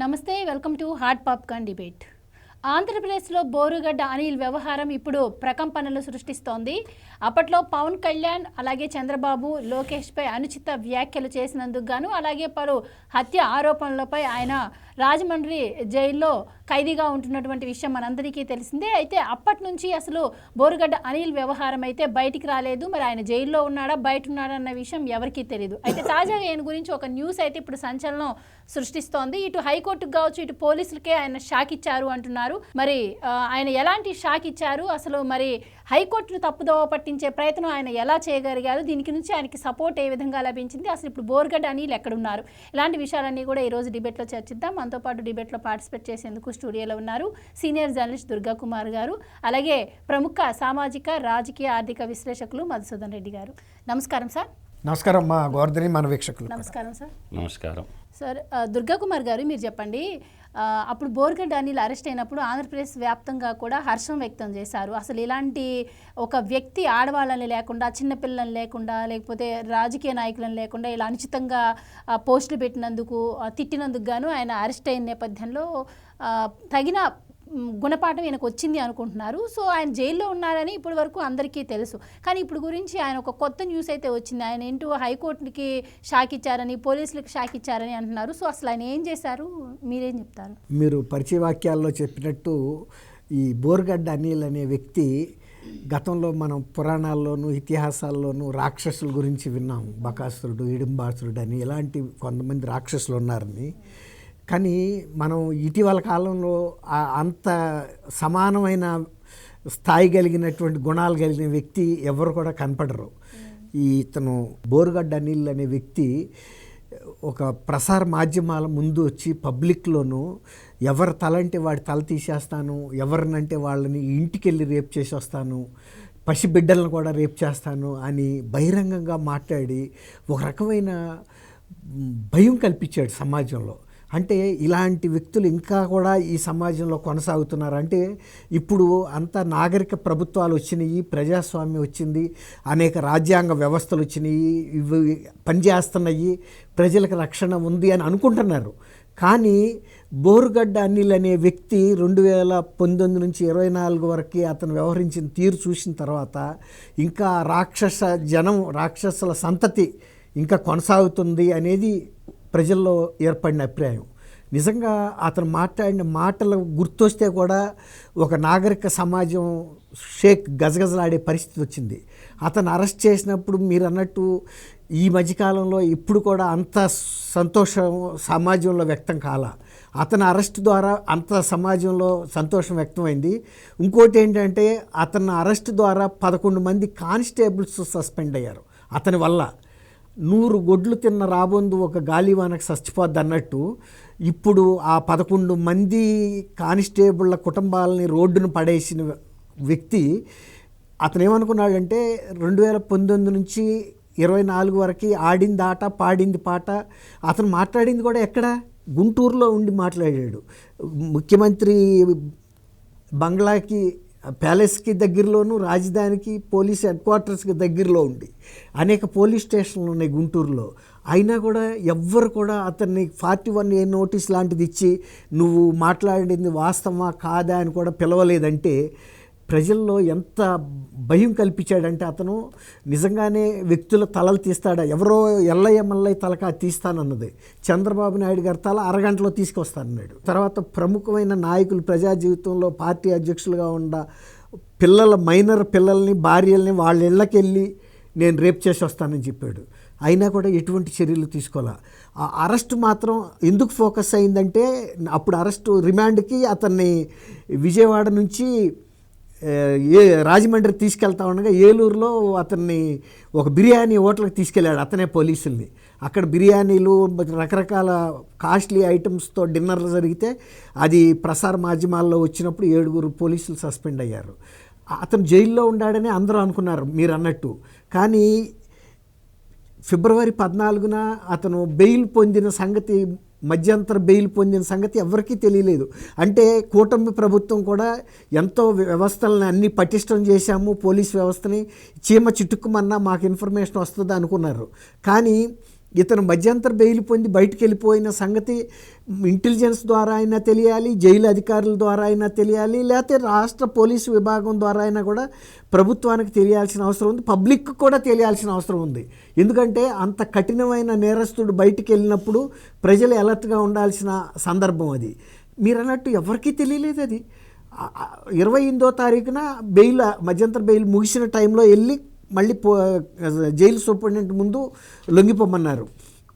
నమస్తే welcome to hot popcorn debate. ఆంధ్రప్రదేశ్లో బోరుగడ్డ అనిల్ వ్యవహారం ఇప్పుడు ప్రకంపనలు సృష్టిస్తోంది. అప్పట్లో పవన్ కళ్యాణ్ అలాగే చంద్రబాబు లోకేష్పై అనుచిత వ్యాఖ్యలు చేసినందుకు గాను అలాగే పలు హత్య ఆరోపణలపై ఆయన రాజమండ్రి జైల్లో ఖైదీగా ఉంటున్నటువంటి విషయం మనందరికీ తెలిసిందే. అయితే అప్పటి నుంచి అసలు బోరుగడ్డ అనిల్ వ్యవహారం అయితే బయటికి రాలేదు. మరి ఆయన జైల్లో ఉన్నాడా బయట ఉన్నాడా అన్న విషయం ఎవరికీ తెలియదు అయితే తాజాగా ఆయన గురించి ఒక న్యూస్ అయితే ఇప్పుడు సంచలనం సృష్టిస్తోంది. ఇటు హైకోర్టుకు కావచ్చు ఇటు పోలీసులకే ఆయన షాక్ ఇచ్చారు అంటున్నారు. మరి ఆయన ఎలాంటి షాక్ ఇచ్చారు? అసలు మరి హైకోర్టును తప్పుదోవ పట్టించే ప్రయత్నం ఆయన ఎలా చేయగలిగారు? దీనికి నుంచి ఆయనకి సపోర్ట్ ఏ విధంగా లభించింది? అసలు ఇప్పుడు బోర్గడ్డ అనిల్ ఎక్కడున్నారు? ఇలాంటి విషయాలన్నీ కూడా ఈ రోజు డిబేట్లో చర్చిద్దాం. మనతో పాటు డిబేట్లో పార్టిసిపేట్ చేసేందుకు స్టూడియోలో ఉన్నారు సీనియర్ జర్నలిస్ట్ దుర్గా కుమార్ గారు. అలాగే ప్రముఖ సామాజిక రాజకీయ ఆర్థిక విశ్లేషకులు మధుసూదన్ రెడ్డి గారు. నమస్కారం సార్. నమస్కారం మా గోవర్ధని మన వీక్షకులు నమస్కారం సార్. నమస్కారం. సార్ దుర్గాకుమార్ దుర్గా కుమార్ గారు మీరు చెప్పండి. అప్పుడు బోర్గడ్డ అనిల్ అరెస్ట్ అయినప్పుడు ఆంధ్రప్రదేశ్ వ్యాప్తంగా కూడా హర్షం వ్యక్తం చేశారు. అసలు ఇలాంటి ఒక వ్యక్తి ఆడవాళ్ళని లేకుండా చిన్నపిల్లలను లేకుండా లేకపోతే రాజకీయ నాయకులను లేకుండా ఇలా అనుచితంగా పోస్టులు పెట్టినందుకు తిట్టినందుకు గాను ఆయన అరెస్ట్ అయిన నేపథ్యంలో తగిన గుణపాఠం ఈయనకు వచ్చింది అనుకుంటున్నారు. సో ఆయన జైల్లో ఉన్నారని ఇప్పటి వరకు అందరికీ తెలుసు. కానీ ఇప్పుడు గురించి ఆయన ఒక కొత్త న్యూస్ అయితే వచ్చింది. ఆయన ఏంటో హైకోర్టుకి షాక్ ఇచ్చారని పోలీసులకు షాక్ ఇచ్చారని అంటున్నారు. సో అసలు ఆయన ఏం చేశారు? మీరేం చెప్తారు? మీరు పరిచయ వాక్యాల్లో చెప్పినట్టు ఈ బోర్గడ్డ అనిల్ అనే వ్యక్తి గతంలో మనం పురాణాల్లోనూ ఇతిహాసాల్లోనూ రాక్షసుల గురించి విన్నాం. బకాసురుడు ఇడింబాసురుడు అని ఇలాంటి కొంతమంది రాక్షసులు ఉన్నారని. కానీ మనం ఇటీవల కాలంలో అంత సమానమైన స్థాయి కలిగినటువంటి గుణాలు కలిగిన వ్యక్తి ఎవరు కూడా కనపడరు. ఈ ఇతను బోరుగడ్డ అనిల్ అనే వ్యక్తి ఒక ప్రసార మాధ్యమాల ముందు వచ్చి పబ్లిక్లోనూ ఎవరి తలంటే వాడి తల తీసేస్తాను ఎవరినంటే వాళ్ళని ఇంటికి వెళ్ళి రేప్ చేసి వస్తాను పసిబిడ్డలను కూడా రేపు చేస్తాను అని బహిరంగంగా మాట్లాడి ఒక రకమైన భయం కల్పించాడు సమాజంలో. అంటే ఇలాంటి వ్యక్తులు ఇంకా కూడా ఈ సమాజంలో కొనసాగుతున్నారు. అంటే ఇప్పుడు అంత నాగరిక ప్రభుత్వాలు వచ్చినాయి ప్రజాస్వామ్యం వచ్చింది అనేక రాజ్యాంగ వ్యవస్థలు వచ్చినాయి ఇవి పనిచేస్తున్నాయి ప్రజలకు రక్షణ ఉంది అని అనుకుంటున్నారు. కానీ బోరుగడ్డ అనిల్ అనే వ్యక్తి రెండు వేల పంతొమ్మిది నుంచి ఇరవై నాలుగు వరకు అతను వ్యవహరించిన తీరు చూసిన తర్వాత ఇంకా రాక్షస జనం రాక్షసుల సంతతి ఇంకా కొనసాగుతుంది అనేది ప్రజల్లో ఏర్పడిన అభిప్రాయం. నిజంగా అతను మాట్లాడిన మాటలు గుర్తొస్తే కూడా ఒక నాగరిక సమాజం షేక్ గజగజలాడే పరిస్థితి వచ్చింది. అతను అరెస్ట్ చేసినప్పుడు మీరు అన్నట్టు ఈ మధ్యకాలంలో ఇప్పుడు కూడా అంత సంతోషం సమాజంలో వ్యక్తం కాల. అతని అరెస్ట్ ద్వారా అంత సమాజంలో సంతోషం వ్యక్తమైంది. ఇంకోటి ఏంటంటే అతని అరెస్ట్ ద్వారా పదకొండు మంది కానిస్టేబుల్స్ సస్పెండ్ అయ్యారు. అతని వల్ల. నూరు గొడ్లు తిన్న రాబోందు ఒక గాలివానకు చచ్చిపోద్ది అన్నట్టు ఇప్పుడు ఆ పదకొండు మంది కానిస్టేబుళ్ళ కుటుంబాలని రోడ్డును పడేసిన వ్యక్తి అతను ఏమనుకున్నాడంటే రెండు వేల పంతొమ్మిది నుంచి ఇరవై నాలుగు వరకు ఆడింది ఆట పాడింది పాట. అతను మాట్లాడింది కూడా ఎక్కడ? గుంటూరులో ఉండి మాట్లాడాడు. ముఖ్యమంత్రి బంగ్లాకి ప్యాలెస్కి దగ్గరలోను రాజధానికి పోలీస్ హెడ్ క్వార్టర్స్కి దగ్గరలో ఉండి అనేక పోలీస్ స్టేషన్లు ఉన్నాయి గుంటూరులో. అయినా కూడా ఎవ్వరు కూడా అతన్ని ఫార్టీ వన్ ఏ నోటీస్ లాంటిది ఇచ్చి నువ్వు మాట్లాడింది వాస్తవమా? కాదా? అని కూడా పిలవలేదంటే ప్రజల్లో ఎంత భయం కల్పించాడంటే అతను నిజంగానే వ్యక్తుల తలలు తీస్తాడా? ఎవరో ఎల్లయ్య మల్లయ్య తలకా తీస్తానన్నది. చంద్రబాబు నాయుడు గారి తల అరగంటలో తీసుకొస్తానన్నాడు. తర్వాత ప్రముఖమైన నాయకులు ప్రజా జీవితంలో పార్టీ అధ్యక్షులుగా ఉన్న పిల్లల మైనర్ పిల్లల్ని భార్యల్ని వాళ్ళ ఇళ్ళకెళ్ళి నేను రేప్ చేసి వస్తానని చెప్పాడు. అయినా కూడా ఎటువంటి చర్యలు తీసుకోవాలా ఆ అరెస్ట్ మాత్రం ఎందుకు ఫోకస్ అయిందంటే అప్పుడు అరెస్టు రిమాండ్కి అతన్ని విజయవాడ నుంచి ఏ, రాజమండ్రి తీసుకెళ్తా ఉండగా ఏలూరులో అతన్ని ఒక బిర్యానీ హోటల్కి తీసుకెళ్ళాడు అతనే పోలీసుల్ని. అక్కడ బిర్యానీలు రకరకాల కాస్ట్లీ ఐటమ్స్తో డిన్నర్లు జరిగితే అది ప్రసార మాధ్యమాల్లో వచ్చినప్పుడు ఏడుగురు పోలీసులు సస్పెండ్ అయ్యారు. అతను జైల్లో ఉన్నాడని అందరూ అనుకున్నారు మీరు అన్నట్టు. కానీ ఫిబ్రవరి పద్నాలుగున అతను బెయిల్ పొందిన సంగతి మధ్యంతర బెయిల్ పొందిన సంగతి ఎవరికీ తెలియలేదు. అంటే కూటమి ప్రభుత్వం కూడా ఎంతో వ్యవస్థలను అన్ని పటిష్టం చేశాము పోలీస్ వ్యవస్థని చీమ చిట్టుకుమన్నా మాకు ఇన్ఫర్మేషన్ వస్తుంది అనుకున్నారు కానీ ఇతను మధ్యంతర బెయిల్ పొంది బయటికి వెళ్ళిపోయిన సంగతి ఇంటెలిజెన్స్ ద్వారా అయినా తెలియాలి జైలు అధికారుల ద్వారా అయినా తెలియాలి లేకపోతే రాష్ట్ర పోలీసు విభాగం ద్వారా అయినా కూడా ప్రభుత్వానికి తెలియాల్సిన అవసరం ఉంది పబ్లిక్ కూడా తెలియాల్సిన అవసరం ఉంది. ఎందుకంటే అంత కఠినమైన నేరస్తుడు బయటికి వెళ్ళినప్పుడు ప్రజలు అలర్ట్గా ఉండాల్సిన సందర్భం అది. మీరు అన్నట్టు ఎవరికీ తెలియలేదు అది. ఇరవై ఎనిమిదో తారీఖున బెయిల్ మధ్యంతర బెయిల్ ముగిసిన టైంలో వెళ్ళి మళ్ళీ పో జైలు సూపరింటెండెంట్ ముందు లొంగిపోమన్నారు.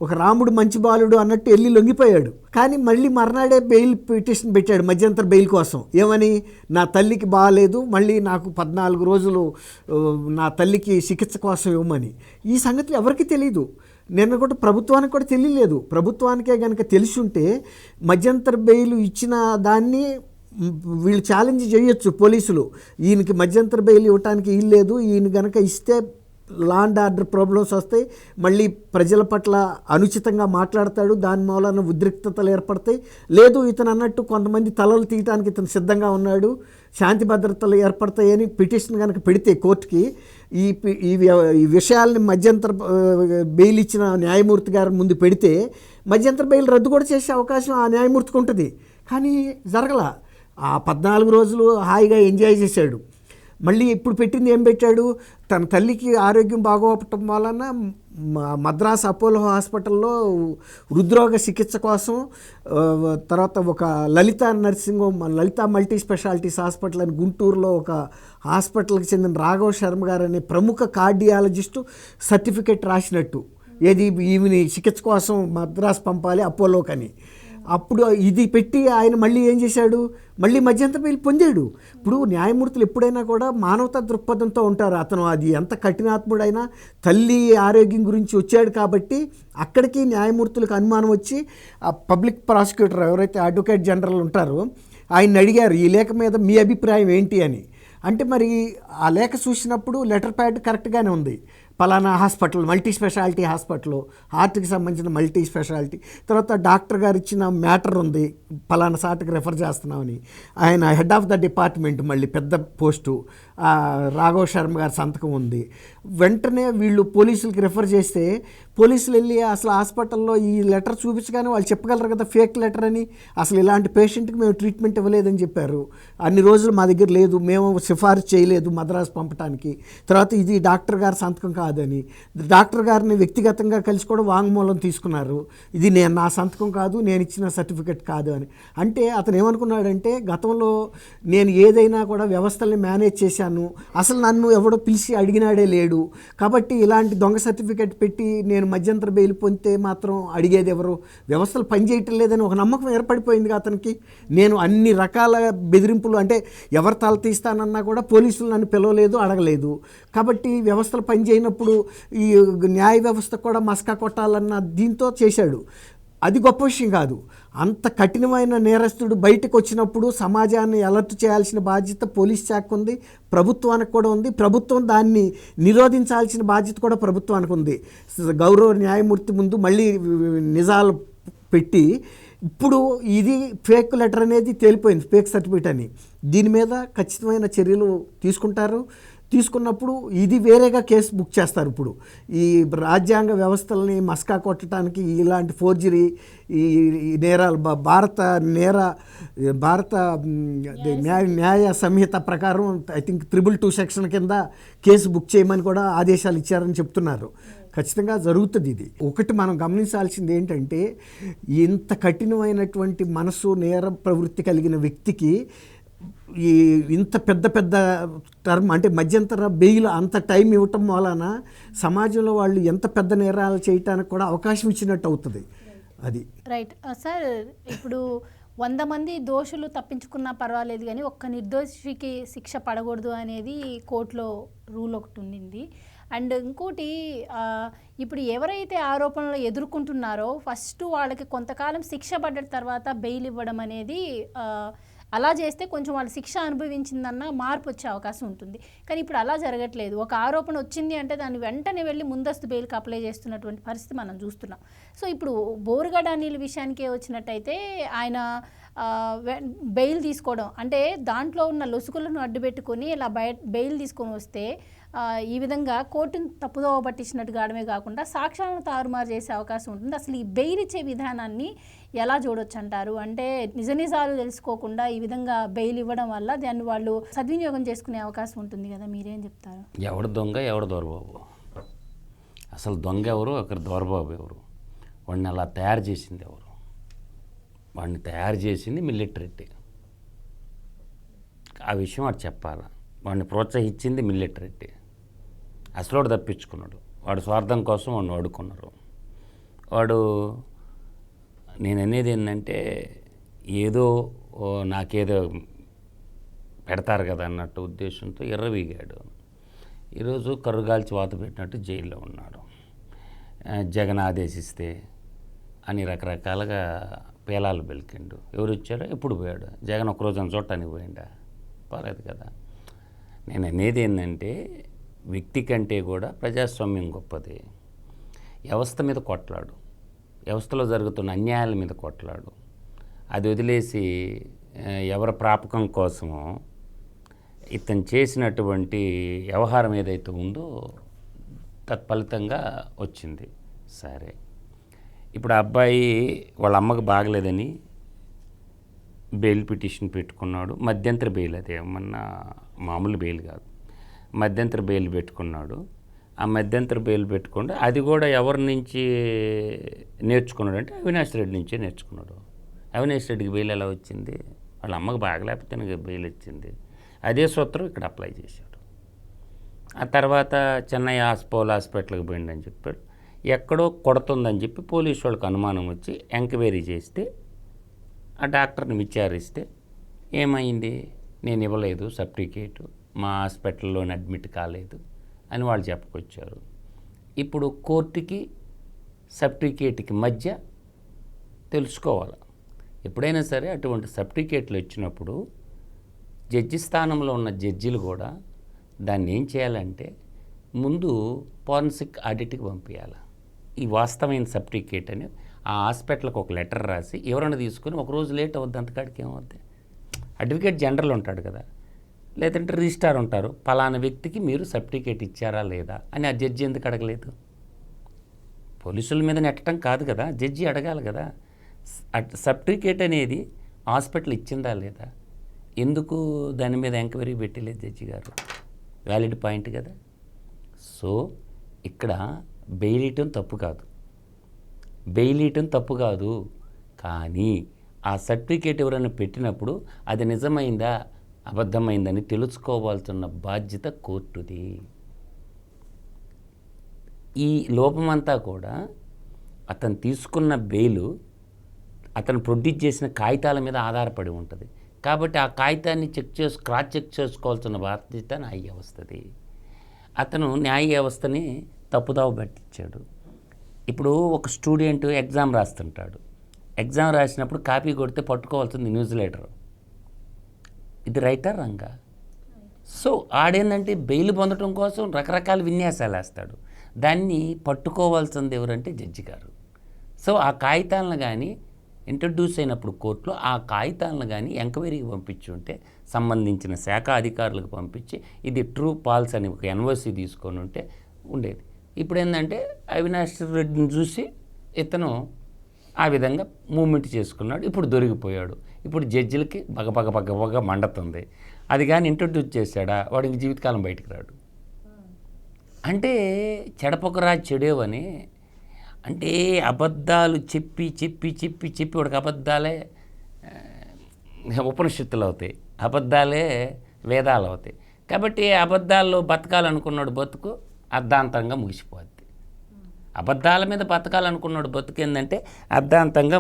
ఒక రాముడు మంచి బాలుడు అన్నట్టు వెళ్ళి లొంగిపోయాడు. కానీ మళ్ళీ మర్నాడే బెయిల్ పిటిషన్ పెట్టాడు మధ్యంతర బెయిల్ కోసం. ఏమని? నా తల్లికి బాగాలేదు మళ్ళీ నాకు పద్నాలుగు రోజులు నా తల్లికి చికిత్స కోసం ఇవ్వమని. ఈ సంగతి ఎవరికీ తెలియదు నిన్న కూడా ప్రభుత్వానికి కూడా తెలియలేదు. ప్రభుత్వానికే కనుక తెలిసి ఉంటే మధ్యంతర బెయిల్ ఇచ్చిన దాన్ని వీళ్ళు ఛాలెంజ్ చేయొచ్చు పోలీసులు. ఈయనకి మధ్యంతర బెయిల్ ఇవ్వటానికి ఇల్లు లేదు. ఈయన గనక ఇస్తే లా అండ్ ఆర్డర్ ప్రాబ్లమ్స్ వస్తాయి. మళ్ళీ ప్రజల పట్ల అనుచితంగా మాట్లాడతాడు. దాని మూలన ఉద్రిక్తతలు ఏర్పడతాయి. లేదు ఇతను అన్నట్టు కొంతమంది తలలు తీయటానికి ఇతను సిద్ధంగా ఉన్నాడు. శాంతి భద్రతలు ఏర్పడతాయని పిటిషన్ కనుక పెడితే కోర్టుకి ఈ ఈ ఈ విషయాల్ని మధ్యంతర బెయిల్ ఇచ్చిన న్యాయమూర్తి గారి ముందు పెడితే మధ్యంతర బెయిల్ రద్దు కూడా చేసే అవకాశం ఆ న్యాయమూర్తికి ఉంటుంది. కానీ జరగల. ఆ పద్నాలుగు రోజులు హాయిగా ఎంజాయ్ చేశాడు. మళ్ళీ ఇప్పుడు పెట్టింది ఏం పెట్టాడు? తన తల్లికి ఆరోగ్యం బాగోపటం వలన మద్రాస్ అపోలో హాస్పిటల్లో హృద్రోగ చికిత్స కోసం తర్వాత ఒక Lalitha nursing home Lalitha multi specialities hospital అని గుంటూరులో ఒక హాస్పిటల్కి చెందిన రాఘవ్ శర్మ గారు అనే ప్రముఖ కార్డియాలజిస్టు సర్టిఫికేట్ రాసినట్టు. ఏది ఈమెని చికిత్స కోసం మద్రాస్ పంపాలి అపోలోకని. అప్పుడు ఇది పెట్టి ఆయన మళ్ళీ ఏం చేశాడు? మళ్ళీ మధ్యంతర బెయిల్ పొందాడు. ఇప్పుడు న్యాయమూర్తులు ఎప్పుడైనా కూడా మానవతా దృక్పథంతో ఉంటారు. అతను అది ఎంత కఠినాత్ముడైనా తల్లి ఆరోగ్యం గురించి వచ్చాడు కాబట్టి అక్కడికి న్యాయమూర్తులకు అనుమానం వచ్చి ఆ పబ్లిక్ ప్రాసిక్యూటర్ ఎవరైతే అడ్వకేట్ జనరల్ ఉంటారో ఆయన అడిగారు ఈ లేఖ మీద మీ అభిప్రాయం ఏంటి? అని. అంటే మరి ఆ లేఖ చూసినప్పుడు లెటర్ ప్యాడ్ కరెక్ట్గానే ఉంది. పలానా హాస్పిటల్ మల్టీ స్పెషాలిటీ హాస్పిటల్ హార్ట్కి సంబంధించిన మల్టీ స్పెషాలిటీ. తర్వాత డాక్టర్ గారు ఇచ్చిన మ్యాటర్ ఉంది పలానా సాటికి రెఫర్ చేస్తున్నామని. ఆయన హెడ్ ఆఫ్ ద డిపార్ట్మెంట్ మళ్ళీ పెద్ద పోస్టు. రాఘవ్ శర్మ గారి సంతకం ఉంది. వెంటనే వీళ్ళు పోలీసులకి రిఫర్ చేస్తే పోలీసులు వెళ్ళి అసలు హాస్పిటల్లో ఈ లెటర్ చూపించగానే వాళ్ళు చెప్పగలరు కదా ఫేక్ లెటర్ అని. అసలు ఇలాంటి పేషెంట్కి మేము ట్రీట్మెంట్ ఇవ్వలేదని చెప్పారు. అన్ని రోజులు మా దగ్గర లేదు మేము సిఫారసు చేయలేదు మద్రాసు పంపడానికి తర్వాత ఇది డాక్టర్ గారి సంతకం కాదని. డాక్టర్ గారిని వ్యక్తిగతంగా కలిసి కూడా వాంగ్మూలం తీసుకున్నారు. ఇది నేను నా సంతకం కాదు నేను ఇచ్చిన సర్టిఫికెట్ కాదు అని. అంటే అతను ఏమనుకున్నాడంటే గతంలో నేను ఏదైనా కూడా వ్యవస్థల్ని మేనేజ్ చేశాను అసలు నన్ను ఎవడో పిలిచి అడిగినాడే లేడు. కాబట్టి ఇలాంటి దొంగ సర్టిఫికెట్ పెట్టి నేను మధ్యంతర బెయిల్ పొందితే మాత్రం అడిగేది ఎవరు? వ్యవస్థలు పనిచేయటం లేదని ఒక నమ్మకం ఏర్పడిపోయింది అతనికి. నేను అన్ని రకాల బెదిరింపులు అంటే ఎవరు తల తీస్తానన్నా కూడా పోలీసులు నన్ను పిలవలేదు అడగలేదు. కాబట్టి వ్యవస్థలు పనిచేయనప్పుడు ఈ న్యాయ వ్యవస్థ కూడా మస్కా కొట్టాలన్న దీంతో చేశాడు. అది గొప్ప విషయం కాదు. అంత కఠినమైన నేరస్తుడు బయటకు వచ్చినప్పుడు సమాజాన్ని అలర్ట్ చేయాల్సిన బాధ్యత పోలీస్ శాఖ ఉంది ప్రభుత్వానికి కూడా ఉంది. ప్రభుత్వం దాన్ని నిరోధించాల్సిన బాధ్యత కూడా ప్రభుత్వానికి ఉంది. గౌరవ న్యాయమూర్తి ముందు మళ్ళీ నిజాలు పెట్టి ఇప్పుడు ఇది ఫేక్ లెటర్ అనేది తేలిపోయింది ఫేక్ సర్టిఫికేట్ అని. దీని మీద ఖచ్చితమైన చర్యలు తీసుకుంటారు. తీసుకున్నప్పుడు ఇది వేరేగా కేసు బుక్ చేస్తారు ఇప్పుడు. ఈ రాజ్యాంగ వ్యవస్థలని మస్కా కొట్టడానికి ఇలాంటి ఫోర్జరీ ఈ ఈ నేరాలు భారత నేర భారత న్యాయ న్యాయ సంహిత ప్రకారం I think triple two section కింద కేసు బుక్ చేయమని కూడా ఆదేశాలు ఇచ్చారని చెప్తున్నారు. ఖచ్చితంగా జరుగుతుంది ఇది. ఒకటి మనం గమనించాల్సింది ఏంటంటే ఇంత కఠినమైనటువంటి మనసు నేర ప్రవృత్తి కలిగిన వ్యక్తికి ఈ ఇంత పెద్ద పెద్ద టర్మ్ అంటే మధ్యంతర బెయిల్ అంత టైం ఇవ్వటం వలన సమాజంలో వాళ్ళు ఎంత పెద్ద నేరాలు చేయటానికి కూడా అవకాశం ఇచ్చినట్టు అవుతుంది. అది. రైట్. సార్ ఇప్పుడు వంద మంది దోషులు తప్పించుకున్నా పర్వాలేదు కానీ ఒక్క నిర్దోషికి శిక్ష పడకూడదు అనేది కోర్టులో రూల్ ఒకటి ఉండింది అండ్ ఇంకోటి ఇప్పుడు ఎవరైతే ఆరోపణలు ఎదుర్కొంటున్నారో ఫస్ట్ వాళ్ళకి కొంతకాలం శిక్ష పడ్డ తర్వాత బెయిల్ ఇవ్వడం అనేది అలా చేస్తే కొంచెం వాళ్ళు శిక్ష అనుభవించిందన్న మార్పు వచ్చే అవకాశం ఉంటుంది. కానీ ఇప్పుడు అలా జరగట్లేదు. ఒక ఆరోపణ వచ్చింది అంటే దాన్ని వెంటనే వెళ్ళి ముందస్తు బెయిల్కి అప్లై చేస్తున్నటువంటి పరిస్థితి మనం చూస్తున్నాం. సో ఇప్పుడు బోరుగడ అనిల్ విషయానికే వచ్చినట్టయితే ఆయన బెయిల్ తీసుకోవడం అంటే దాంట్లో ఉన్న లొసుకులను అడ్డుపెట్టుకొని ఇలా బయ బెయిల్ తీసుకొని వస్తే ఈ విధంగా కోర్టును తప్పుదోవ పట్టించినట్టు కావడమే కాకుండా సాక్ష్యాలను తారుమారు చేసే అవకాశం ఉంటుంది. అసలు ఈ బెయిల్ ఇచ్చే విధానాన్ని ఎలా చూడొచ్చు అంటారు? అంటే నిజ నిజాలు తెలుసుకోకుండా ఈ విధంగా బెయిల్ ఇవ్వడం వల్ల దాన్ని వాళ్ళు సద్వినియోగం చేసుకునే అవకాశం ఉంటుంది కదా మీరేం చెప్తారు? ఎవడు దొంగ ఎవడు దొరబాబు? అసలు దొంగ ఎవరు ఒకరు దొరబాబు ఎవరు? వాడిని అలా తయారు చేసింది ఎవరు? వాడిని తయారు చేసింది మిలిటరీటీ ఆ విషయం వాడు చెప్పాలి? వాడిని ప్రోత్సహించింది మిలిటరీటీ అసలు వాడు తప్పించుకున్నాడు. వాడు స్వార్థం కోసం వాడిని వాడుకున్నారు. వాడు నేను అనేది ఏంటంటే ఏదో ఓ నాకేదో పెడతారు కదా అన్నట్టు ఉద్దేశంతో ఎర్రవీగాడు. ఈరోజు కరుగాల్చి వాత పెట్టినట్టు జైల్లో ఉన్నాడు. జగన్ ఆదేశిస్తే అని రకరకాలుగా పేలాలు బెలికిండు. ఎవరు ఇచ్చారో ఎప్పుడు పోయాడు? జగన్ ఒక రోజున చూడటానికి పోయిండా? పోలేదు కదా. నేను అనేది ఏంటంటే వ్యక్తి కంటే కూడా ప్రజాస్వామ్యం గొప్పది. వ్యవస్థ మీద కొట్లాడు. వ్యవస్థలో జరుగుతున్న అన్యాయాల మీద కొట్లాడు. అది వదిలేసి ఎవరి ప్రాపకం కోసమో ఇతను చేసినటువంటి వ్యవహారం ఏదైతే ఉందో తత్ఫలితంగా వచ్చింది. సరే. ఇప్పుడు ఆ అబ్బాయి వాళ్ళ అమ్మకు బాగలేదని బెయిల్ పిటిషన్ పెట్టుకున్నాడు. మధ్యంతర బెయిల్ అది ఏమన్నా మామూలు బెయిల్ కాదు. మధ్యంతర బెయిల్ పెట్టుకున్నాడు. ఆ మధ్యంతర బెయిల్ పెట్టుకుంటే అది కూడా ఎవరి నుంచి నేర్చుకున్నాడు అంటే అవినాష్ రెడ్డి నుంచే నేర్చుకున్నాడు. అవినాష్ రెడ్డికి బెయిల్ ఎలా వచ్చింది? వాళ్ళ అమ్మకి బాగలేకపోతే బెయిల్ వచ్చింది? అదే సూత్రం ఇక్కడ అప్లై చేశాడు. ఆ తర్వాత చెన్నై హాస్పోల్ హాస్పిటల్కి పోయిందని చెప్పాడు. ఎక్కడో కొడుతుందని చెప్పి పోలీసు వాళ్ళకి అనుమానం వచ్చి ఎంక్వైరీ చేస్తే ఆ డాక్టర్ని విచారిస్తే ఏమైంది? నేను ఇవ్వలేదు సర్టిఫికేటు. మా హాస్పిటల్లోనే అడ్మిట్ కాలేదు అని వాళ్ళు చెప్పుకొచ్చారు. ఇప్పుడు కోర్టుకి సర్టిఫికేట్కి మధ్య తెలుసుకోవాలి? ఎప్పుడైనా సరే అటువంటి సర్టిఫికేట్లు వచ్చినప్పుడు జడ్జి స్థానంలో ఉన్న జడ్జిలు కూడా దాన్ని ఏం చేయాలంటే ముందు ఫారెన్సిక్ ఆడిట్కి పంపించాలి ఈ వాస్తవమైన సర్టిఫికేట్ అని ఆ హాస్పిటల్కి ఒక లెటర్ రాసి ఎవరైనా తీసుకొని ఒక రోజు లేట్ అవుద్ది అంతకాడికి ఏమవుద్ది? అడ్వకేట్ జనరల్ ఉంటాడు కదా. లేదంటే రిజిస్టార్ ఉంటారు. పలానా వ్యక్తికి మీరు సర్టిఫికేట్ ఇచ్చారా లేదా అని ఆ జడ్జి ఎందుకు అడగలేదు? పోలీసుల మీద నెట్టడం కాదు కదా. జడ్జి అడగాలి కదా. అట్- సర్టిఫికేట్ అనేది హాస్పిటల్ ఇచ్చిందా లేదా? ఎందుకు దాని మీద ఎంక్వైరీ పెట్టలేదు జడ్జి గారు? వ్యాలిడ్ పాయింట్ కదా. సో ఇక్కడ బెయిల్ ఇవ్వటం తప్పు కాదు. బెయిల్ ఇవ్వటం తప్పు కాదు. కానీ ఆ సర్టిఫికేట్ ఎవరైనా పెట్టినప్పుడు అది నిజమైందా? అబద్ధమైందని తెలుసుకోవాల్సిన బాధ్యత కోర్టుది. ఈ లోపమంతా కూడా అతను తీసుకున్న బెయిలు అతను ప్రొడ్యూస్ చేసిన కాగితాల మీద ఆధారపడి ఉంటుంది. కాబట్టి ఆ కాగితాన్ని చెక్ చేసు క్రాస్ చెక్ చేసుకోవాల్సిన బాధ్యత న్యాయ వ్యవస్థది. అతను న్యాయ వ్యవస్థని తప్పుదావ పట్టించాడు ఇప్పుడు ఒక స్టూడెంట్ ఎగ్జామ్ రాస్తుంటాడు. ఎగ్జామ్ రాసినప్పుడు కాపీ కొడితే పట్టుకోవాల్సింది న్యూజిలేటర్ ఇది రైటర్ రంగా. సో ఆడేందంటే బెయిల్ పొందడం కోసం రకరకాల విన్యాసాలు వేస్తాడు. దాన్ని పట్టుకోవాల్సింది ఎవరంటే జడ్జి గారు. సో ఆ కాగితాలను కానీ ఇంట్రడ్యూస్ అయినప్పుడు కోర్టులో ఆ కాగితాలను కానీ ఎంక్వైరీకి పంపించి ఉంటే సంబంధించిన శాఖ అధికారులకు పంపించి ఇది ట్రూ పాల్స్ అని ఒక ఎన్ఓసి తీసుకొని ఉంటే ఉండేది. ఇప్పుడు ఏంటంటే అవినాష్ రెడ్డిని చూసి ఇతను ఆ విధంగా మూమెంట్ చేసుకున్నాడు. ఇప్పుడు దొరికిపోయాడు. ఇప్పుడు జడ్జిలకి బగ బగబగ బగ మండుతుంది. అది కానీ ఇంట్రడ్యూస్ చేశాడా? వాడికి జీవితకాలం బయటికి రాడు. అంటే చెడపొకరా చెడేవని అంటే అబద్ధాలు చెప్పి చెప్పి చెప్పి చెప్పి వాడికి అబద్ధాలే ఉపనిషత్తులు అవుతాయి. అబద్ధాలే వేదాలు అవుతాయి. కాబట్టి అబద్ధాల్లో బతకాలనుకున్నాడు బతుకు అర్ధాంతంగా ముగిసిపోద్ది. అబద్ధాల మీద బతకాలనుకున్నాడు బతుకు ఏంటంటే అర్ధాంతంగా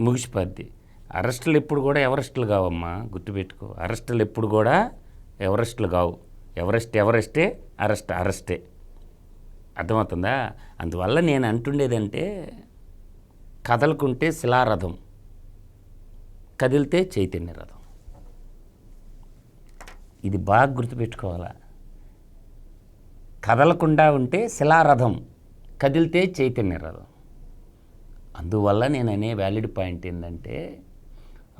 ముగిసిపోద్ది. అరెస్టులు ఎప్పుడు కూడా ఎవరెస్టులు కావమ్మా గుర్తుపెట్టుకో. అరెస్టులు ఎప్పుడు కూడా ఎవరెస్టులు కావు. ఎవరెస్ట్ ఎవరెస్టే అరెస్ట్ అరెస్టే. అర్థమవుతుందా? అందువల్ల నేను అంటుండేదంటే కదలకుంటే శిలారథం కదిలితే చైతన్య రథం. ఇది బాగా గుర్తుపెట్టుకోవాలా. కదలకుండా ఉంటే శిలారథం కదిలితే చైతన్య రథం. అందువల్ల నేను అనే వ్యాలిడ్ పాయింట్ ఏంటంటే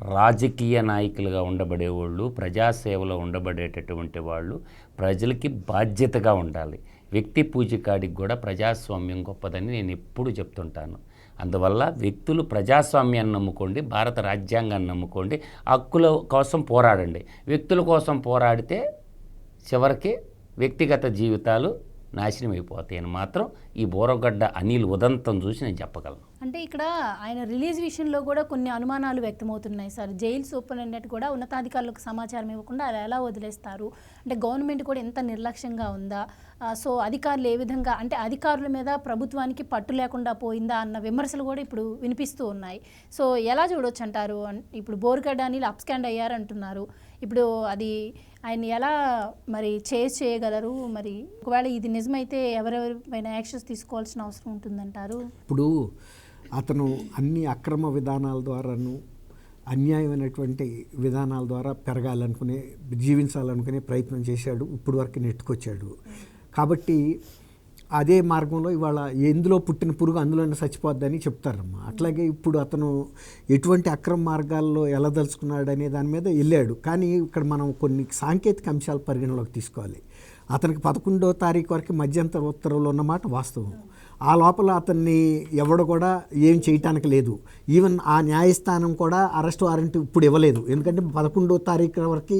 రాజకీయ నాయకులుగా ఉండబడేవాళ్ళు ప్రజాసేవలో ఉండబడేటటువంటి వాళ్ళు ప్రజలకి బాధ్యతగా ఉండాలి. వ్యక్తి పూజకాడికి కూడా ప్రజాస్వామ్యం గొప్పదని నేను ఎప్పుడు చెప్తుంటాను. అందువల్ల వ్యక్తులు ప్రజాస్వామ్యాన్ని నమ్ముకోండి భారత రాజ్యాంగాన్ని నమ్ముకోండి హక్కుల కోసం పోరాడండి. వ్యక్తుల కోసం పోరాడితే చివరికి వ్యక్తిగత జీవితాలు నాశనం అయిపోతాయని మాత్రం ఈ బోరగడ్డ అనిల్ ఉదంతం చూసి నేను చెప్పగలను. అంటే ఇక్కడ ఆయన రిలీజ్ విషయంలో కూడా కొన్ని అనుమానాలు వ్యక్తమవుతున్నాయి సార్. జైలు సూపరింటెండెంట్ కూడా ఉన్నతాధికారులకు సమాచారం ఇవ్వకుండా అలా ఎలా వదిలేస్తారు? అంటే గవర్నమెంట్ కూడా ఎంత నిర్లక్ష్యంగా ఉందా? సో అధికారులు ఏ విధంగా అంటే అధికారుల మీద ప్రభుత్వానికి పట్టు లేకుండా పోయిందా అన్న విమర్శలు కూడా ఇప్పుడు వినిపిస్తూ ఉన్నాయి. సో ఎలా చూడొచ్చు అంటారు ఇప్పుడు బోర్గడ్ అనిల్ అప్స్కాండ్ అయ్యారంటున్నారు. ఇప్పుడు అది ఆయన ఎలా మరి చేజ్ చేయగలరు? మరి ఒకవేళ ఇది నిజమైతే ఎవరెవరిపైన యాక్షన్స్ తీసుకోవాల్సిన అవసరం ఉంటుందంటారు? ఇప్పుడు అతను అన్ని అక్రమ విధానాల ద్వారాను అన్యాయమైనటువంటి విధానాల ద్వారా పెరగాలనుకునే జీవించాలనుకునే ప్రయత్నం చేశాడు ఇప్పుడు వరకు నెట్టుకొచ్చాడు. కాబట్టి అదే మార్గంలో ఇవాళ ఎందులో పుట్టిన పురుగు అందులోనే చచ్చిపోద్దని చెప్తారమ్మా. అట్లాగే ఇప్పుడు అతను ఎటువంటి అక్రమ మార్గాల్లో ఎలా దలుచుకున్నాడు అనే దాని మీద వెళ్ళాడు. కానీ ఇక్కడ మనం కొన్ని సాంకేతిక అంశాలు పరిగణలోకి తీసుకోవాలి. అతనికి పదకొండో తారీఖు వరకు మధ్యంతర ఉత్తర్వులు ఉన్నమాట వాస్తవం. ఆ లోపల అతన్ని ఎవడు కూడా ఏం చేయటానికి లేదు. ఈవెన్ ఆ న్యాయస్థానం కూడా అరెస్ట్ వారెంట్ ఇప్పుడు ఇవ్వలేదు. ఎందుకంటే పదకొండో తారీఖు వరకు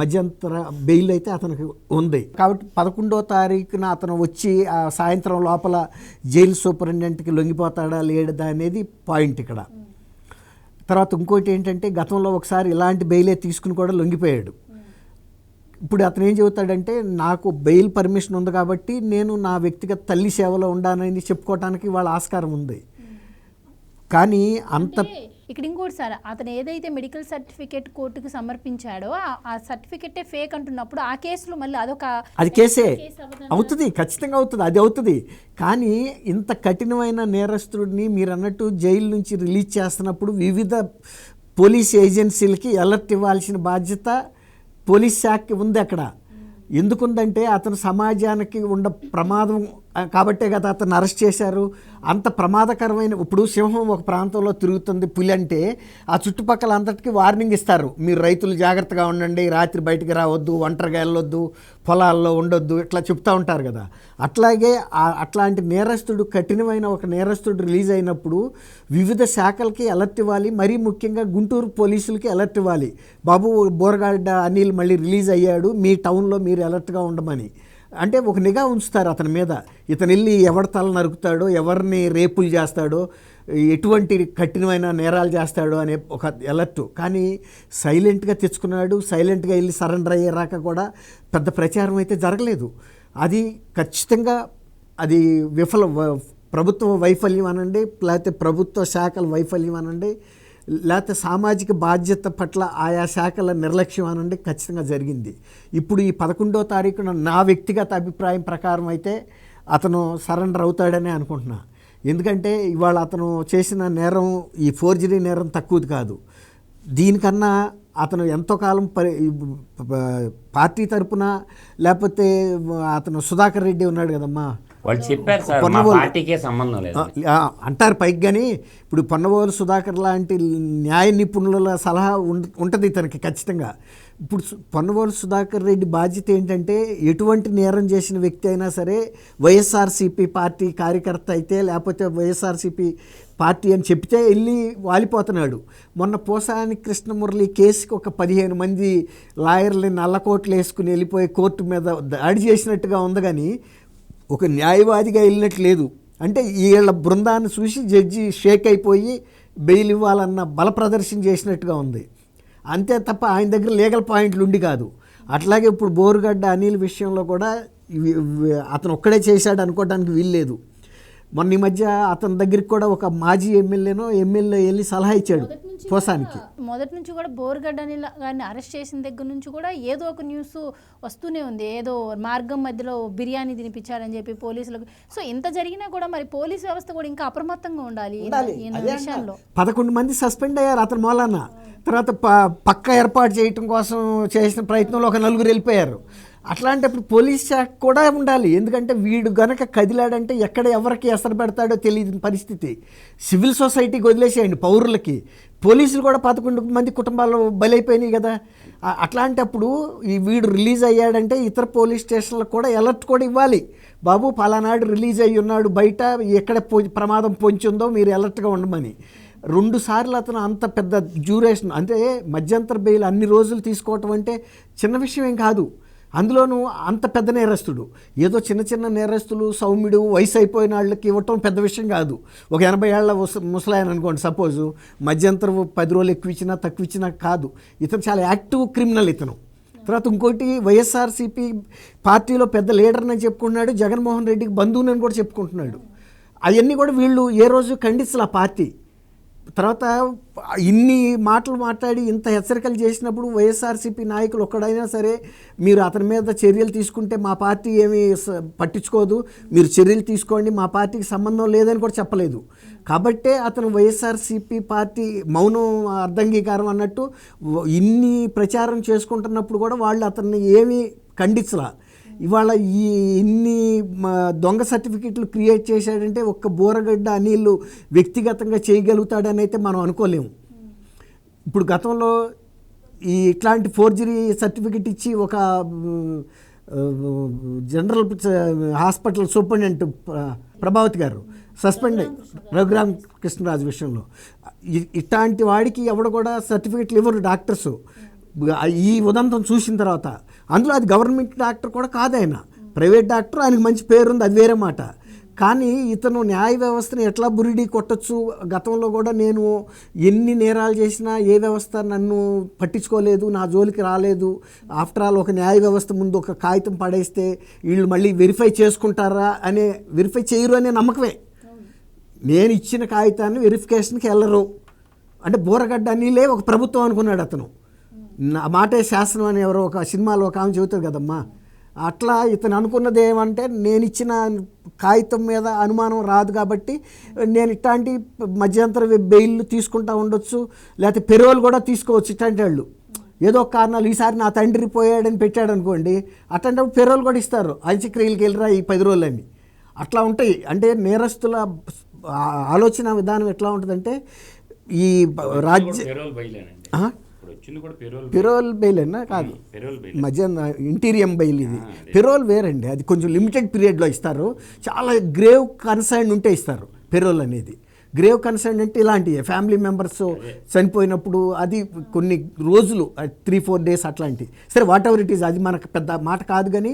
మధ్యంతర బెయిల్ అయితే అతనికి ఉంది. కాబట్టి పదకొండో తారీఖున అతను వచ్చి ఆ సాయంత్రం లోపల జైలు సూపరింటెండెంట్కి లొంగిపోతాడా లేడా అనేది పాయింట్ ఇక్కడ. తర్వాత ఇంకోటి ఏంటంటే గతంలో ఒకసారి ఇలాంటి బెయిలే తీసుకుని కూడా లొంగిపోయాడు. ఇప్పుడు అతను ఏం చెబుతాడంటే నాకు బెయిల్ పర్మిషన్ ఉంది కాబట్టి నేను నా వ్యక్తిగత తల్లి సేవలో ఉండానని చెప్పుకోవటానికి వాళ్ళ ఆస్కారం ఉంది. కానీ అంత ఇక్కడ ఇంకోటి సార్ అతను ఏదైతే మెడికల్ సర్టిఫికేట్ కోర్టుకు సమర్పించాడో ఆ- సర్టిఫికేటే ఫేక్ అంటున్నప్పుడు ఆ కేసులో మళ్ళీ అదొక అది కేసే? అవుతుంది ఖచ్చితంగా అవుతుంది అది అవుతుంది. కానీ ఇంత కఠినమైన నేరస్తుడిని మీరు అన్నట్టు జైలు నుంచి రిలీజ్ చేస్తున్నప్పుడు వివిధ పోలీస్ ఏజెన్సీలకి అలర్ట్ ఇవ్వాల్సిన బాధ్యత పోలీస్ శాఖకి ఉంది అక్కడ. ఎందుకుందంటే అతను సమాజానికి ఉన్న ప్రమాదం కాబట్టే కదా అతను అరెస్ట్ చేశారు. అంత ప్రమాదకరమైన ఇప్పుడు సింహం ఒక ప్రాంతంలో తిరుగుతుంది పులి అంటే ఆ చుట్టుపక్కల అంతటికి వార్నింగ్ ఇస్తారు. మీరు రైతులు జాగ్రత్తగా ఉండండి రాత్రి బయటికి రావద్దు ఒంటరిగా వెళ్ళొద్దు పొలాల్లో ఉండొద్దు ఇట్లా చెప్తా ఉంటారు కదా. అట్లాగే అట్లాంటి నేరస్తుడు కఠినమైన ఒక నేరస్తుడు రిలీజ్ అయినప్పుడు వివిధ శాఖలకి అలర్ట్ ఇవ్వాలి. మరీ ముఖ్యంగా గుంటూరు పోలీసులకి అలర్ట్ ఇవ్వాలి. బాబు బోరగాడ్డ అనిల్ మళ్ళీ రిలీజ్ అయ్యాడు. మీ టౌన్లో మీరు అలర్ట్గా ఉండమని. అంటే ఒక నిఘా ఉంచుతారు అతని మీద. ఇతను వెళ్ళి ఎవరి తల నరుకుతాడో ఎవరిని రేపులు చేస్తాడో ఎటువంటి కఠినమైన నేరాలు చేస్తాడో అనే ఒక ఎలర్ట్ కానీ సైలెంట్గా తెచ్చుకున్నాడు సైలెంట్గా వెళ్ళి సరెండర్ అయ్యేరాక కూడా పెద్ద ప్రచారం అయితే జరగలేదు. అది ఖచ్చితంగా అది విఫల వ- ప్రభుత్వ వైఫల్యం అనండి లేకపోతే ప్రభుత్వ శాఖల వైఫల్యం అనండి. లేకపోతే సామాజిక బాధ్యత పట్ల ఆయా శాఖల నిర్లక్ష్యం అనండి ఖచ్చితంగా జరిగింది. ఇప్పుడు ఈ పదకొండో తారీఖున నా వ్యక్తిగత అభిప్రాయం ప్రకారం అయితే అతను సరెండర్ అవుతాడనే అనుకుంటున్నా. ఎందుకంటే ఇవాళ అతను చేసిన నేరం ఈ ఫోర్జరీ నేరం తక్కువది కాదు. దీనికన్నా అతను ఎంతో కాలం పరి ప- పార్టీ తరపున లేకపోతే అతను సుధాకర్ రెడ్డి ఉన్నాడు కదమ్మా. వాళ్ళు చెప్పారు సార్ మా. పార్టీకే సంబంధం లేదు. అంటారు పైకి కానీ ఇప్పుడు పొన్నవోలు సుధాకర్ లాంటి న్యాయ నిపుణుల సలహా ఉంటుంది ఇతనికి ఖచ్చితంగా. ఇప్పుడు పొన్నవోలు సుధాకర్ రెడ్డి బాధ్యత ఏంటంటే ఎటువంటి నేరం చేసిన వ్యక్తి అయినా సరే వైఎస్ఆర్సీపీ పార్టీ కార్యకర్త అయితే లేకపోతే వైఎస్ఆర్సీపీ పార్టీ అని చెప్తే వెళ్ళి వాలిపోతున్నాడు. మొన్న పోసాని కృష్ణమురళి కేసుకి ఒక పదిహేను మంది లాయర్లని నల్లకోట్లు వేసుకుని వెళ్ళిపోయి కోర్టు మీద దాడి చేసినట్టుగా ఉంది కానీ ఒక న్యాయవాదిగా వెళ్ళినట్టు లేదు అంటే వీళ్ళ బృందాన్ని చూసి జడ్జి షేక్ అయిపోయి బెయిల్ ఇవ్వాలన్న బల ప్రదర్శన చేసినట్టుగా ఉంది. అంతే తప్ప ఆయన దగ్గర లీగల్ పాయింట్లు ఉండి కాదు. అట్లాగే ఇప్పుడు బోరుగడ్డ అనిల్ విషయంలో కూడా అతను ఒక్కడే చేశాడు అనుకోవడానికి వీల్లేదు. మొన్న ఈ మధ్య అతని దగ్గరికి కూడా ఒక మాజీ ఎమ్మెల్యేనో ఎమ్మెల్యే వెళ్ళి సలహా ఇచ్చాడు పోసానికి. మొదటి నుంచి కూడా బోర్గడ్డ అనిల్ గారిని అరెస్ట్ చేసిన దగ్గర నుంచి కూడా ఏదో ఒక న్యూస్ వస్తూనే ఉంది. ఏదో మార్గం మధ్యలో బిర్యానీ తినిపించారని చెప్పి పోలీసులకు సో ఇంత జరిగినా కూడా మరి పోలీస్ వ్యవస్థ కూడా ఇంకా అప్రమత్తంగా ఉండాలి విషయంలో. పదకొండు మంది సస్పెండ్ అయ్యారు అతని మూలాన. తర్వాత ప- పక్క ఏర్పాటు చేయటం కోసం చేసిన ప్రయత్నంలో ఒక నలుగురు వెళ్ళిపోయారు. అట్లాంటప్పుడు పోలీస్ శాఖ కూడా ఉండాలి. ఎందుకంటే వీడు గనక కదిలాడంటే ఎక్కడ ఎవరికి ఎసరు పెడతాడో తెలియని పరిస్థితి. సివిల్ సొసైటీకి వదిలేసేయండి పౌరులకి. పోలీసులు కూడా పదకొండు మంది కుటుంబాలు బలైపోయినాయి కదా. అట్లాంటప్పుడు ఈ వీడు రిలీజ్ అయ్యాడంటే ఇతర పోలీస్ స్టేషన్లకు కూడా అలర్ట్ కూడా ఇవ్వాలి. బాబు పలానాడు రిలీజ్ అయ్యి ఉన్నాడు బయట ఎక్కడ ప్రమాదం పొంచి ఉందో మీరు అలర్ట్గా ఉండమని. రెండు సార్లు అతను అంత పెద్ద డ్యూరేషన్ అంటే మధ్యంతర బెయిల్ అన్ని రోజులు తీసుకోవటం అంటే చిన్న విషయం ఏం కాదు. అందులోనూ అంత పెద్ద నేరస్తుడు. ఏదో చిన్న చిన్న నేరస్తులు సౌమ్యుడు వయసు అయిపోయిన వాళ్ళకి ఇవ్వటం పెద్ద విషయం కాదు. ఒక ఎనభై ఏళ్ళ ముసలాయన అనుకోండి సపోజు మధ్యంతరం పది రోజులు ఎక్కువ ఇచ్చినా తక్కువ ఇచ్చినా కాదు. ఇతను చాలా యాక్టివ్ క్రిమినల్ ఇతను. తర్వాత ఇంకోటి వైఎస్ఆర్సీపీ పార్టీలో పెద్ద లీడర్ని చెప్పుకుంటున్నాడు జగన్మోహన్ రెడ్డికి బంధువునని కూడా చెప్పుకుంటున్నాడు. అవన్నీ కూడా వీళ్ళు ఏ రోజు ఖండించలే ఆ పార్టీ. తర్వాత ఇన్ని మాటలు మాట్లాడి ఇంత హెచ్చరికలు చేసినప్పుడు వైఎస్ఆర్సీపీ నాయకులు ఒక్కడైనా సరే మీరు అతని మీద చర్యలు తీసుకుంటే మా పార్టీ ఏమీ స- పట్టించుకోదు. మీరు చర్యలు తీసుకోండి మా పార్టీకి సంబంధం లేదని కూడా చెప్పలేదు. కాబట్టే అతను వైఎస్ఆర్సీపీ పార్టీ మౌనం అర్ధంగీకారం అన్నట్టు ఇన్ని ప్రచారం చేసుకుంటున్నప్పుడు కూడా వాళ్ళు అతన్ని ఏమీ ఖండించరా ఇవాళ ఈ ఇన్ని దొంగ సర్టిఫికెట్లు క్రియేట్ చేశాడంటే ఒక్క బోరగడ్డ అనిల్ వ్యక్తిగతంగా చేయగలుగుతాడని అయితే మనం అనుకోలేము. ఇప్పుడు గతంలో ఈ ఇట్లాంటి ఫోర్జరీ సర్టిఫికెట్ ఇచ్చి ఒక జనరల్ హాస్పిటల్ సూపరింటెండెంట్ ప్రభావతి గారు సస్పెండ్ అయ్యి రఘురామ్ కృష్ణరాజు విషయంలో ఇట్లాంటి వాడికి ఎవడు కూడా సర్టిఫికెట్లు ఇవ్వరు డాక్టర్స్. ఈ ఉదంతం చూసిన తర్వాత అందులో అది గవర్నమెంట్ డాక్టర్ కూడా కాదు ఆయన. ప్రైవేట్ డాక్టర్ ఆయనకు మంచి పేరుంది అది వేరే మాట. కానీ ఇతను న్యాయ వ్యవస్థను ఎట్లా బురిడి కొట్టచ్చు? గతంలో కూడా నేను ఎన్ని నేరాలు చేసినా ఏ వ్యవస్థ నన్ను పట్టించుకోలేదు నా జోలికి రాలేదు. ఆఫ్టర్ ఆల్ ఒక న్యాయ వ్యవస్థ ముందు ఒక కాగితం పడేస్తే వీళ్ళు మళ్ళీ వెరిఫై చేసుకుంటారా అనే వెరిఫై చేయరు అనే నమ్మకమే. నేను ఇచ్చిన కాగితాన్ని వెరిఫికేషన్కి వెళ్ళరు. అంటే బూరగడ్డ అనిలే ఒక ప్రభుత్వం అనుకున్నాడు అతను. నా మాటే శాసనం అని ఎవరో ఒక సినిమాలో ఒక ఆమె చెబుతారు కదమ్మా. అట్లా ఇతను అనుకున్నది ఏమంటే నేను ఇచ్చిన కాగితం మీద అనుమానం రాదు కాబట్టి నేను ఇట్లాంటి మధ్యంతర బెయిల్ తీసుకుంటా ఉండొచ్చు లేకపోతే పెరోల్ కూడా తీసుకోవచ్చు ఇట్లాంటి వాళ్ళు. ఏదో ఒక కారణాలు ఈసారి నా తండ్రి పోయాడని పెట్టాడు అనుకోండి అట్లాంటప్పుడు పెరోల్ కూడా ఇస్తారు. అంత్యక్రియలకి వెళ్ళరా ఈ పది రోజులని. అట్లా ఉంటాయి. అంటే నేరస్తుల ఆలోచన విధానం ఎట్లా ఉంటుందంటే ఈ రాజ్య? ఇప్పుడు వచ్చింది కూడా పెరోల్ పెరోల్ బెయిల్ అన్నా కాదు. Parole bail. మధ్య ఇంటీరియం బెయిల్ ఇది. పెరోల్ వేరండి. అది కొంచెం లిమిటెడ్ పీరియడ్లో ఇస్తారు. చాలా గ్రేవ్ కన్సర్న్ ఉంటే ఇస్తారు పెరోల్ అనేది. గ్రేవ్ కన్సర్న్ అంటే ఇలాంటివి ఫ్యామిలీ మెంబర్స్ చనిపోయినప్పుడు అది కొన్ని రోజులు త్రీ ఫోర్ డేస్ అట్లాంటివి సరే వాట్ ఎవర్ ఇట్ ఈస్ అది మనకు పెద్ద మాట కాదు కానీ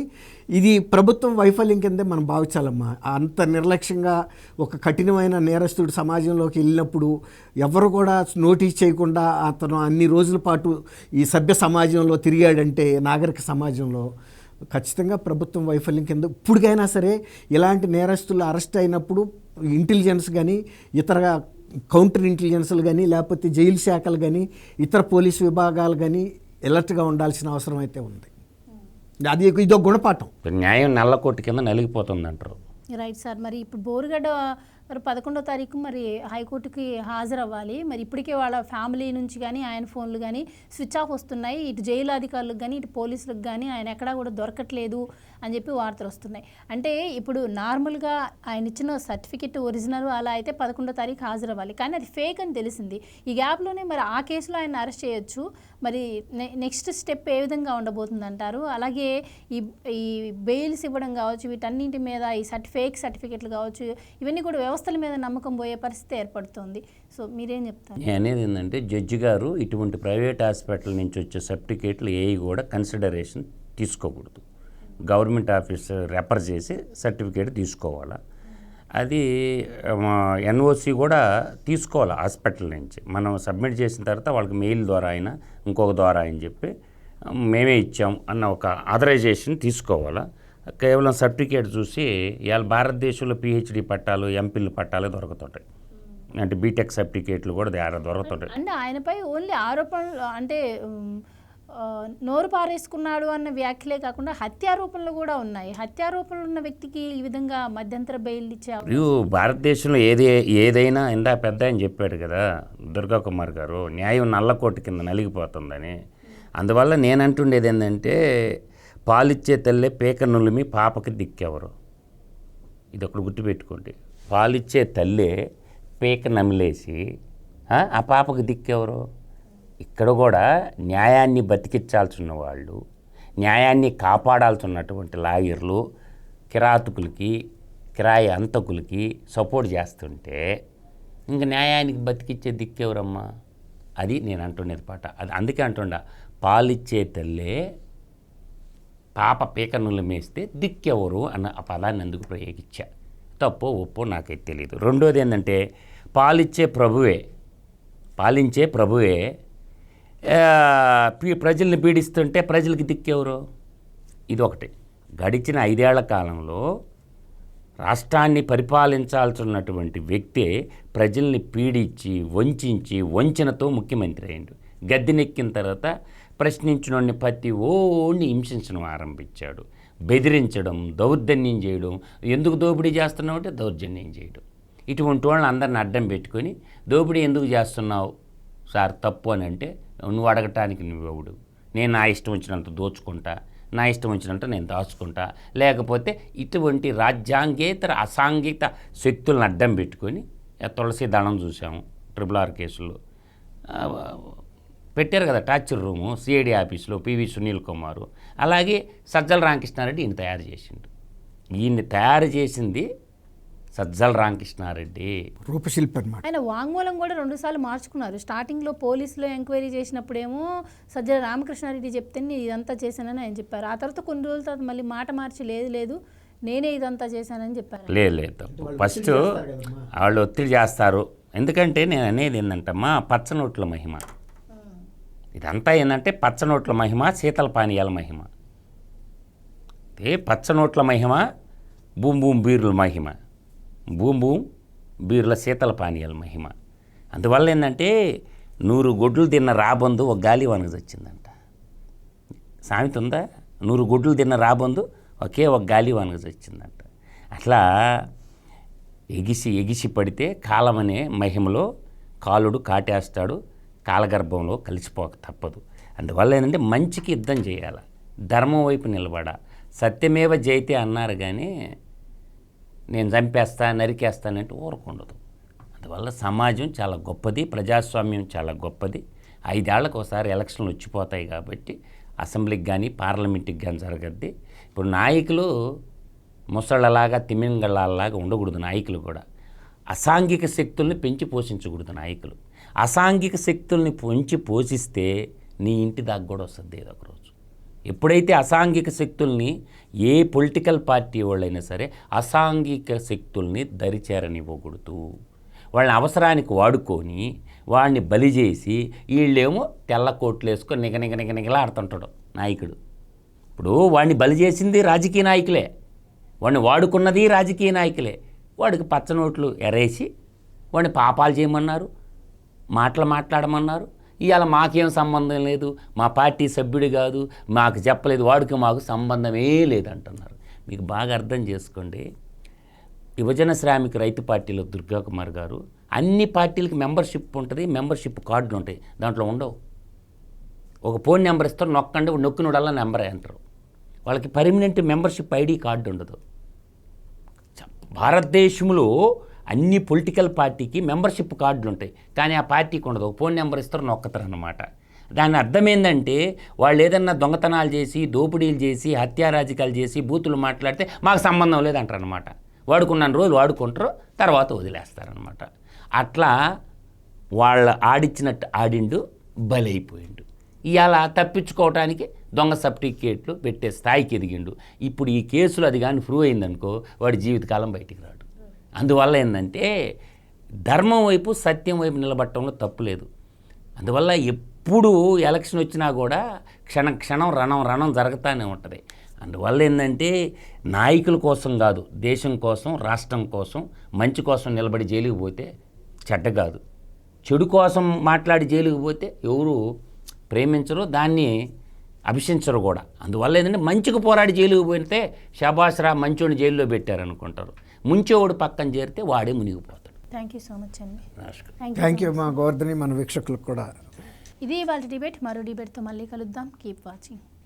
ఇది ప్రభుత్వం వైఫల్యం కిందే మనం భావించాలమ్మా. అంత నిర్లక్ష్యంగా ఒక కఠినమైన నేరస్తుడు సమాజంలోకి వెళ్ళినప్పుడు ఎవరు కూడా నోటీస్ చేయకుండా అతను అన్ని రోజుల పాటు ఈ సభ్య సమాజంలో తిరిగాడంటే నాగరిక సమాజంలో ఖచ్చితంగా ప్రభుత్వం వైఫల్యం కింద ఇప్పటికైనా సరే ఇలాంటి నేరస్తులు అరెస్ట్ అయినప్పుడు ఇంటెలిజెన్స్ కానీ ఇతర కౌంటర్ ఇంటెలిజెన్స్లు కానీ లేకపోతే జైలు శాఖలు కానీ ఇతర పోలీసు విభాగాలు కానీ ఎలర్ట్గా ఉండాల్సిన అవసరం అయితే ఉంది. అది ఇదో గుణపాఠం. న్యాయం నల్లకోటి కింద నలిగిపోతుంది అంటారు రైట్ సార్ మరి ఇప్పుడు బోరుగడ్డ మరి పదకొండో తారీఖు మరి హైకోర్టుకి హాజరవ్వాలి. మరి ఇప్పటికే వాళ్ళ ఫ్యామిలీ నుంచి కానీ ఆయన ఫోన్లు కానీ స్విచ్ ఆఫ్ వస్తున్నాయి. ఇటు జైలు అధికారులకు కానీ ఇటు పోలీసులకు కానీ ఆయన ఎక్కడా కూడా దొరకట్లేదు అని చెప్పి వార్తలు వస్తున్నాయి. అంటే ఇప్పుడు నార్మల్గా ఆయన ఇచ్చిన సర్టిఫికెట్ ఒరిజినల్ అలా అయితే పదకొండో తారీఖు హాజరవ్వాలి. కానీ అది ఫేక్ అని తెలిసింది. ఈ గ్యాప్లోనే మరి ఆ కేసులో ఆయన అరెస్ట్ చేయొచ్చు. మరి నెక్స్ట్ స్టెప్ ఏ విధంగా ఉండబోతుంది అంటారు అలాగే ఈ ఈ బెయిల్స్ ఇవ్వడం కావచ్చు వీటన్నింటి మీద ఈ సర్టి ఫేక్ సర్టిఫికెట్లు కావచ్చు ఇవన్నీ కూడా వ్యవస్థల మీద నమ్మకం పోయే పరిస్థితి ఏర్పడుతుంది. సో మీరేం చెప్తారు? నేను అనేది ఏంటంటే జడ్జి గారు ఇటువంటి ప్రైవేట్ హాస్పిటల్ నుంచి వచ్చే సర్టిఫికేట్లు ఏవి కూడా కన్సిడరేషన్ తీసుకోకూడదు. గవర్నమెంట్ ఆఫీసర్ రెఫర్ చేసి సర్టిఫికేట్ తీసుకోవాలా. అది ఎన్ఓసి కూడా తీసుకోవాలి హాస్పిటల్ నుంచి. మనం సబ్మిట్ చేసిన తర్వాత వాళ్ళకి మెయిల్ ద్వారా అయినా ఇంకొక ద్వారా అని చెప్పి మేమే ఇచ్చాం అన్న ఒక ఆథరైజేషన్ తీసుకోవాలా. కేవలం సర్టిఫికేట్ చూసి ఇవాళ భారతదేశంలో పిహెచ్డి పట్టాలు ఎంపీలు పట్టాలు దొరుకుతుంటాయి. అంటే బీటెక్ సర్టిఫికేట్లు కూడా దొరుకుతుంటాయి. అంటే ఆయనపై ఓన్లీ ఆరోపణలు అంటే నోరు పారేసుకున్నాడు అన్న వ్యాఖ్యలే కాకుండా హత్యారోపణలు కూడా ఉన్నాయి. హత్యారోపణలు ఉన్న వ్యక్తికి ఈ విధంగా మధ్యంతర బెయిల్ ఇచ్చే అవ- మరియు భారతదేశంలో ఏది ఏదైనా ఇందా పెద్ద ఆయన చెప్పాడు కదా దుర్గా కుమార్ గారు న్యాయం నల్లకోటి కింద నలిగిపోతుందని. అందువల్ల నేను అంటుండేది ఏంటంటే పాలిచ్చే తల్లే పేక నులిమి పాపకి దిక్కెవరు? ఇది ఒకటి గుర్తుపెట్టుకోండి. పాలిచ్చే తల్లే పేక నమిలేసి ఆ? పాపకు దిక్కెవరు? ఇక్కడ కూడా న్యాయాన్ని బతికించాల్సిన వాళ్ళు న్యాయాన్ని కాపాడాల్సినటువంటి లాయర్లు కిరాతకులకి కిరాయి అంతకులకి సపోర్ట్ చేస్తుంటే ఇంక న్యాయానికి బతికిచ్చే దిక్కెవరమ్మా? అది నేను అంటున్నది పాట. అది అందుకే అంటుండా పాలిచ్చే తల్లే పాప పీకనులు మేస్తే దిక్కెవరు అన్న ఆ పదాన్ని ఎందుకు ప్రయోగించా. తప్పో ఒప్పో నాకైతే తెలియదు రెండోది ఏంటంటే పాలిచ్చే ప్రభువే పాలించే ప్రభువే పీ- ప్రజల్ని పీడిస్తుంటే ప్రజలకి దిక్కెవరు? ఇది ఒకటి గడిచిన ఐదేళ్ళ కాలంలో రాష్ట్రాన్ని పరిపాలించాల్సినటువంటి వ్యక్తే ప్రజల్ని పీడించి వంచించి వంచనతో ముఖ్యమంత్రి అయ్యాడు. గద్దెనెక్కిన తర్వాత ప్రశ్నించినోడిని ప్రతి ఓడిని హింసించడం ఆరంభించాడు. బెదిరించడం దౌర్జన్యం చేయడం. ఎందుకు దోపిడీ చేస్తున్నావు అంటే దౌర్జన్యం చేయడం. ఇటువంటి వాళ్ళని అందరిని అడ్డం పెట్టుకొని దోపిడీ ఎందుకు చేస్తున్నావు? సార్ తప్పు అని అంటే నువ్వు అడగటానికి నువ్వెవడు నేను నా ఇష్టం వచ్చినంత దోచుకుంటా నా ఇష్టం వచ్చినంత నేను దాచుకుంటా. లేకపోతే ఇటువంటి రాజ్యాంగేతర అసాంఘిక శక్తులను అడ్డం పెట్టుకొని తులసి దళం చూసాము ట్రిపుల్ ఆర్ కేసులో. పెట్టారు కదా టార్చర్ రూము సిఐడి ఆఫీస్లో పివి సునీల్ కుమార్. అలాగే సజ్జల రామకృష్ణారెడ్డి ఈయన తయారు చేసిండు. ఈయన్ని తయారు చేసింది సజ్జల రామకృష్ణారెడ్డి. రూపశిల్పి అనమాట ఆయన వాంగ్మూలం కూడా రెండుసార్లు మార్చుకున్నారు. స్టార్టింగ్లో పోలీసులు ఎంక్వైరీ చేసినప్పుడేమో సజ్జల రామకృష్ణారెడ్డి చెప్తే నేను ఇదంతా చేశానని ఆయన చెప్పారు. ఆ తర్వాత కొన్ని రోజుల తర్వాత మళ్ళీ మాట మార్చి లేదు లేదు నేనే ఇదంతా చేశానని చెప్పారు. లేదు లేదు ఫస్ట్ వాళ్ళు ఒత్తిడి చేస్తారు. ఎందుకంటే నేను అనేది ఏంటంటమ్మా పచ్చనోట్ల మహిమ. ఇదంతా ఏంటంటే పచ్చనోట్ల మహిమ శీతల పానీయాల మహిమ. ఏ పచ్చనోట్ల మహిమ? బూమ్ బూమ్ బీర్ల మహిమ. బూమ్ బూమ్ బీర్ల శీతల పానీయాల మహిమ. అందువల్ల ఏంటంటే నూరు గొడ్లు తిన్న రాబందు ఒక గాలి వనగది వచ్చిందంట సామెత ఉందా? నూరు గుడ్లు తిన్న రాబందు ఒకే ఒక గాలి వనగది వచ్చిందంట అట్లా ఎగిసి ఎగిసి పడితే కాలమనే మహిమలో కాలుడు కాటేస్తాడు కాలగర్భంలో కలిసిపోక తప్పదు. అందువల్ల ఏంటంటే మంచికి యుద్ధం చేయాలి. ధర్మం వైపు నిలబడ. సత్యమేవ జైతే అన్నారు కానీ నేను చంపేస్తా నరికేస్తానంటే ఊరకుండదు అందువల్ల సమాజం చాలా గొప్పది ప్రజాస్వామ్యం చాలా గొప్పది. ఐదేళ్ళకు ఒకసారి ఎలక్షన్లు వచ్చిపోతాయి కాబట్టి అసెంబ్లీకి కానీ పార్లమెంట్కి కానీ జరగద్ది. ఇప్పుడు నాయకులు ముసళ్ళలాగా తిమింగళాలాగా ఉండకూడదు నాయకులు కూడా. అసాంఘిక శక్తుల్ని పెంచి పోషించకూడదు నాయకులు. అసాంఘిక శక్తుల్ని పొంచి పోషిస్తే నీ ఇంటి దాకా కూడా వస్తుంది ఏదో ఒక రోజు. ఎప్పుడైతే అసాంఘిక శక్తుల్ని ఏ పొలిటికల్ పార్టీ వాళ్ళైనా సరే అసాంఘిక శక్తుల్ని దరిచేరనివ్వకూడదు. వాళ్ళని అవసరానికి వాడుకొని వాడిని బలి చేసి వీళ్ళేమో తెల్ల కోట్లు వేసుకొని నిగ నిగ నిగ నిగలాడుతుంటాడు నాయకుడు. ఇప్పుడు వాడిని బలి చేసింది రాజకీయ నాయకులే. వాడిని వాడుకున్నది రాజకీయ నాయకులే. వాడికి పచ్చనోట్లు ఎరేసి వాడిని పాపాలు చేయమన్నారు. మాటలు మాట్లాడమన్నారు. ఇవాళ మాకేం సంబంధం లేదు. మా పార్టీ సభ్యుడు కాదు. మాకు చెప్పలేదు. వాడికి మాకు సంబంధమే లేదంటున్నారు. మీకు బాగా అర్థం చేసుకోండి. యువజన శ్రామిక రైతు పార్టీలో దుర్గా కుమార్ గారు అన్ని పార్టీలకి మెంబర్షిప్ ఉంటుంది. మెంబర్షిప్ కార్డులు ఉంటాయి. దాంట్లో ఉండవు. ఒక ఫోన్ నెంబర్ ఇస్తారు. నొక్కండి. నొక్కినోడల్లా నెంబరే అంటారు. వాళ్ళకి పర్మనెంట్ మెంబర్షిప్ ఐడి కార్డు ఉండదు. భారతదేశంలో అన్ని పొలిటికల్ పార్టీకి మెంబర్షిప్ కార్డులు ఉంటాయి కానీ ఆ పార్టీకి ఉండదు. ఫోన్ నెంబర్ ఇస్తారు నొక్కతారు అనమాట దాని అర్థం ఏంటంటే వాళ్ళు ఏదన్నా దొంగతనాలు చేసి దోపిడీలు చేసి హత్యారాజకాలు చేసి బూతులు మాట్లాడితే మాకు సంబంధం లేదంటారు అనమాట వాడుకున్న రోజులు వాడుకుంటారు తర్వాత వదిలేస్తారనమాట అట్లా వాళ్ళ ఆడిచ్చినట్టు ఆడిండు బలైపోయిండు. ఇవాళ తప్పించుకోవటానికి దొంగ సర్టిఫికేట్లు పెట్టే స్థాయికి ఎదిగిండు. ఇప్పుడు ఈ కేసులు అది కానీ ప్రూవ్ అయిందనుకో వాడి జీవితకాలం బయటికి రాడు. అందువల్ల ఏంటంటే ధర్మం వైపు సత్యం వైపు నిలబట్టంలో తప్పు లేదు. అందువల్ల ఎప్పుడు ఎలక్షన్ వచ్చినా కూడా క్షణ క్షణం రణం రణం జరుగుతూనే ఉంటుంది. అందువల్ల ఏంటంటే నాయకుల కోసం కాదు దేశం కోసం రాష్ట్రం కోసం మంచి కోసం నిలబడి జైలుకి పోతే చెడ్డ కాదు. చెడు కోసం మాట్లాడి జైలుకి పోతే ఎవరు ప్రేమించరు దాన్ని అభిషించరు కూడా. అందువల్ల ఏంటంటే మంచికి పోరాడి జైలుకి పోతే షాబాష్రా మంచోని జైల్లో పెట్టారనుకుంటారు. ముంచేవాడు పక్కన చేరితే వాడే మునిగిపోతాడు. థ్యాంక్ యూ సో మచ్ అండి నమస్కారం. థ్యాంక్ థ్యాంక్ యూ మా గోవర్ధని మన వీక్షకులకు కూడా. ఇది వాళ్ళ డిబేట్ మరో డిబేట్తో మళ్ళీ కలుద్దాం. Keep watching